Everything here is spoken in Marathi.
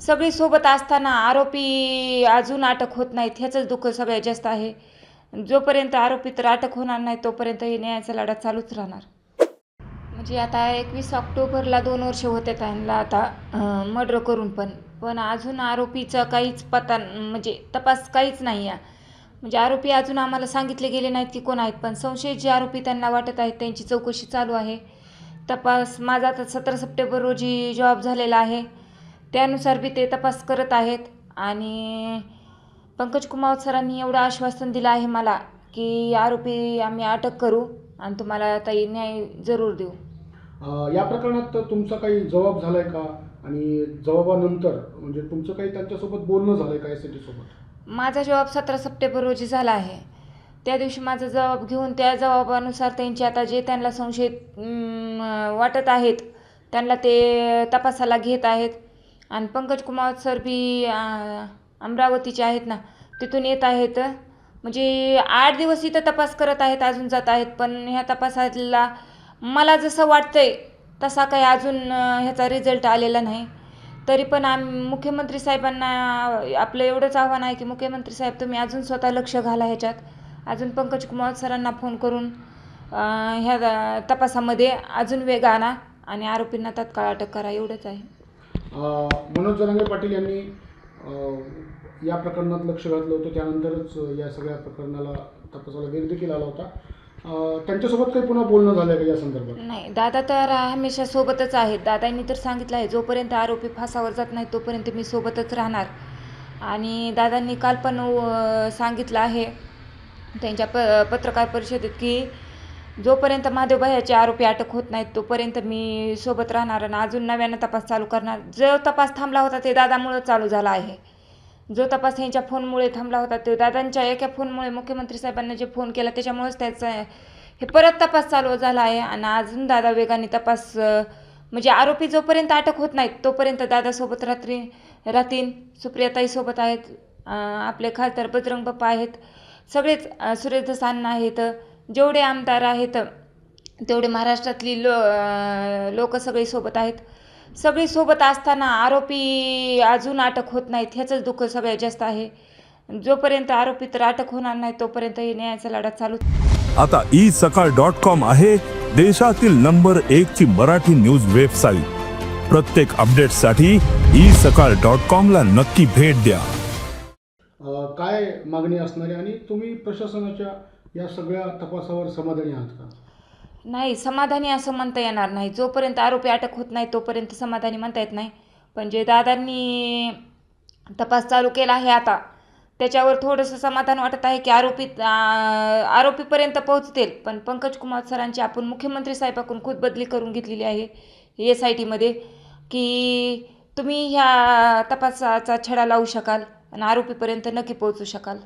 सगळी सोबत असताना आरोपी अजून अटक होत नाहीत ह्याचंच दुःख सगळ्यात जास्त आहे. जोपर्यंत आरोपी तर अटक होणार नाही तोपर्यंत हे न्यायाचा लढा चालूच राहणार. म्हणजे आता एकवीस ऑक्टोबरला दोन वर्ष होते त्यांना आता मर्डर करून पण. पण अजून आरोपीचा काहीच पता म्हणजे तपास काहीच नाही आहे. म्हणजे आरोपी अजून आम्हाला सांगितले गेले नाहीत की कोण आहेत पण संशयित जे आरोपी त्यांना वाटत आहेत त्यांची चौकशी चालू आहे. तपास माझा आता सतरा सप्टेंबर रोजी जॉब झालेला आहे. त्यानुसार बी ते तपास करत आहेत. आणि पंकज कुमावत सरांनी एवढं आश्वासन दिलं आहे मला की आरोपी आम्ही अटक करू आणि तुम्हाला ताई न्याय जरूर देऊ. अ, या प्रकरणात तुमचा काही जबाब झालाय का? आणि जबाबानंतर म्हणजे तुमचं काही त्यांच्यासोबत बोलणं झालंय का एस सोबत? माझा जबाब सतरा सप्टेंबर रोजी झाला आहे. त्या दिवशी माझा जबाब घेऊन त्या जबाबानुसार त्यांचे आता जे त्यांना संशयित अं, वाटत आहेत त्यांना ते तपासाला घेत आहेत. आणि पंकज कुमार सर बी अमरावतीचे आहेत ना तिथून येत आहेत. म्हणजे आठ दिवस इथं तपास करत आहेत अजून जात आहेत. पण ह्या तपासाला मला जसं वाटतं आहे तसा काही अजून ह्याचा रिझल्ट आलेला नाही. तरी पण आम मुख्यमंत्री साहेबांना आपलं एवढंच आव्हान आहे की मुख्यमंत्री साहेब तुम्ही अजून स्वतः लक्ष घाला ह्याच्यात. अजून पंकज कुमार सरांना फोन करून ह्या तपासामध्ये अजून वेग आणा आणि आरोपींना तात्काळ अटक करा एवढंच आहे. मनोज जरांगे पाटील यांनी या प्रकरणात लक्ष घातलं होतं. त्यानंतरच या सगळ्या प्रकरणाला तपासाला वेग देखील आला होता त्यांच्यासोबत काही पुन्हा बोलणं झालं का या संदर्भात? नाही दादा तर हमेशा सोबतच आहेत. दादांनी तर सांगितलं आहे जोपर्यंत आरोपी फासावर जात नाही तोपर्यंत मी सोबतच राहणार. आणि दादांनी काल पण सांगितलं आहे त्यांच्या प पत्रकार परिषदेत की जोपर्यंत महादेवभाईचे आरोपी अटक होत नाहीत तोपर्यंत मी सोबत राहणार आणि अजून नव्यानं तपास चालू करणार. जो तपास थांबला होता ते दादामुळं चालू झाला आहे. जो तपास यांच्या फोनमुळे थांबला होता ते दादांच्या एका फोनमुळे मुख्यमंत्री साहेबांना जे फोन केला त्याच्यामुळेच त्याचा हे परत तपास चालू झाला आहे. आणि अजून दादा वेगाने तपास म्हणजे आरोपी जोपर्यंत अटक होत नाहीत तोपर्यंत दादासोबत रात्री राहतील. सुप्रियाताईसोबत आहेत आपले खासदार बजरंग बाप्पा आहेत. सगळेच अं, सुरेश आहेत. जेवढे आमदार आहेत तेवढे महाराष्ट्रातली लो लोक सगळी सोबत आहेत. सगळी सोबत असताना आरोपी अजून अटक होत नाहीत ह्याचंच दुःख सगळ्यात जास्त आहे. जोपर्यंत आरोपी तर अटक होणार नाही तोपर्यंत हे न्यायाचा लढा चालू आता ई सकाळ डॉट कॉम आहे देशातील नंबर एक ची मराठी न्यूज वेबसाईट. प्रत्येक अपडेटसाठी ई सकाळ डॉट कॉम ला नक्की भेट द्या. काय मागणी असणारी आणि तुम्ही प्रशासनाच्या या सगळ्या तपासावर समाधानी आहात का? नाही समाधानी असं म्हणता येणार नाही. जोपर्यंत आरोपी अटक होत नाही तोपर्यंत समाधानी म्हणता येत नाही. पण जे दादांनी तपास चालू केला आहे आता त्याच्यावर थोडंसं समाधान वाटत आहे की आरोपी आरोपीपर्यंत पोहोचतील. पण पंकज कुमार सरांची आपण मुख्यमंत्री साहेबाकडून खूप बदली करून घेतलेली आहे एस आय टीमध्ये की तुम्ही ह्या तपासाचा छडा लावू शकाल आणि आरोपीपर्यंत नक्की पोहोचू शकाल.